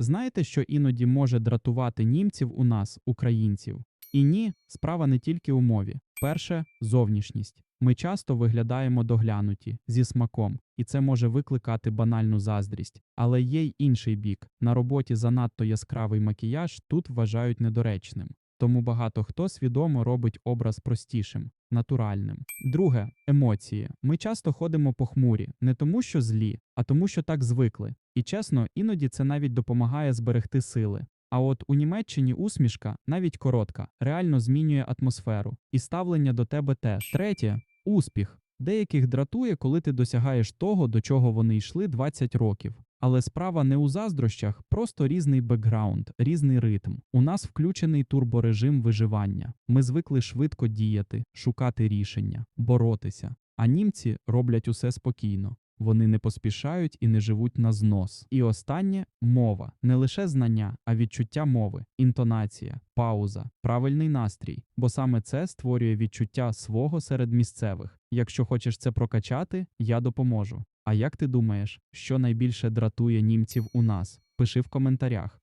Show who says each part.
Speaker 1: Знаєте, що іноді може дратувати німців у нас, українців? І ні, справа не тільки у мові. Перше зовнішність. Ми часто виглядаємо доглянуті зі смаком, і це може викликати банальну заздрість. Але є й інший бік. На роботі занадто яскравий макіяж тут вважають недоречним. Тому багато хто свідомо робить образ простішим, натуральним. Друге емоції. Ми часто ходимо похмурі, не тому, що злі, а тому, що так звикли. І чесно, іноді це навіть допомагає зберегти сили. А от у Німеччині усмішка, навіть коротка, реально змінює атмосферу, і ставлення до тебе теж. Третє успіх. Деяких дратує, коли ти досягаєш того, до чого вони йшли 20 років. Але справа не у заздрощах, просто різний бекграунд, різний ритм. У нас включений турборежим виживання. Ми звикли швидко діяти, шукати рішення, боротися. А німці роблять усе спокійно. Вони не поспішають і не живуть на знос. І останнє мова, не лише знання, а відчуття мови, інтонація, пауза, правильний настрій, бо саме це створює відчуття свого серед місцевих. Якщо хочеш це прокачати, я допоможу. А як ти думаєш, що найбільше дратує німців у нас? Пиши в коментарях.